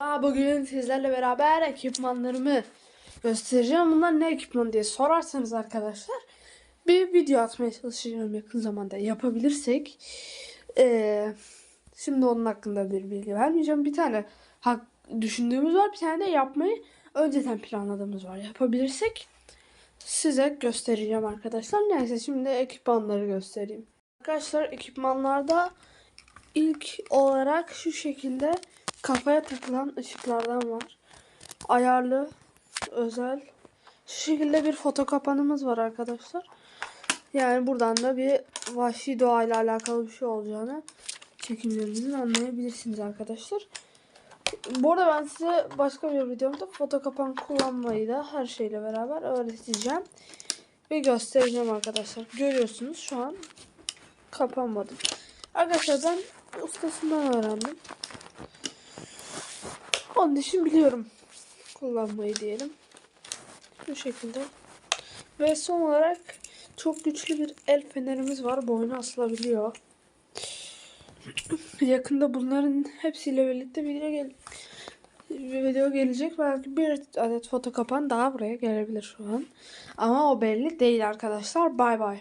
Bugün sizlerle beraber ekipmanlarımı göstereceğim. Bunlar ne ekipman diye sorarsanız arkadaşlar bir video atmaya çalışacağım yakın zamanda yapabilirsek. Ee, şimdi onun hakkında bir bilgi vermeyeceğim. Bir tane hak, düşündüğümüz var bir tane de yapmayı önceden planladığımız var. Yapabilirsek size göstereceğim arkadaşlar. Neyse şimdi ekipmanları göstereyim. Arkadaşlar ekipmanlarda ilk olarak şu şekilde kafaya takılan ışıklardan var. Ayarlı, özel. Şu şekilde bir foto kapanımız var arkadaşlar. Yani buradan da bir vahşi doğayla alakalı bir şey olacağını çekimlerimizin anlayabilirsiniz arkadaşlar. Bu arada ben size başka bir videomda foto kapan kullanmayı da her şeyle beraber öğreteceğim. Ve göstereceğim arkadaşlar. Görüyorsunuz şu an kapanmadı. Arkadaşlar ben ustasından öğrendim. Onun için biliyorum kullanmayı diyelim. Bu şekilde. Ve son olarak çok güçlü bir el fenerimiz var. Boyuna asılabiliyor. Yakında bunların hepsiyle birlikte video gel bir video gelecek. Belki bir adet foto kapan daha buraya gelebilir şu an. Ama o belli değil arkadaşlar. Bay bay.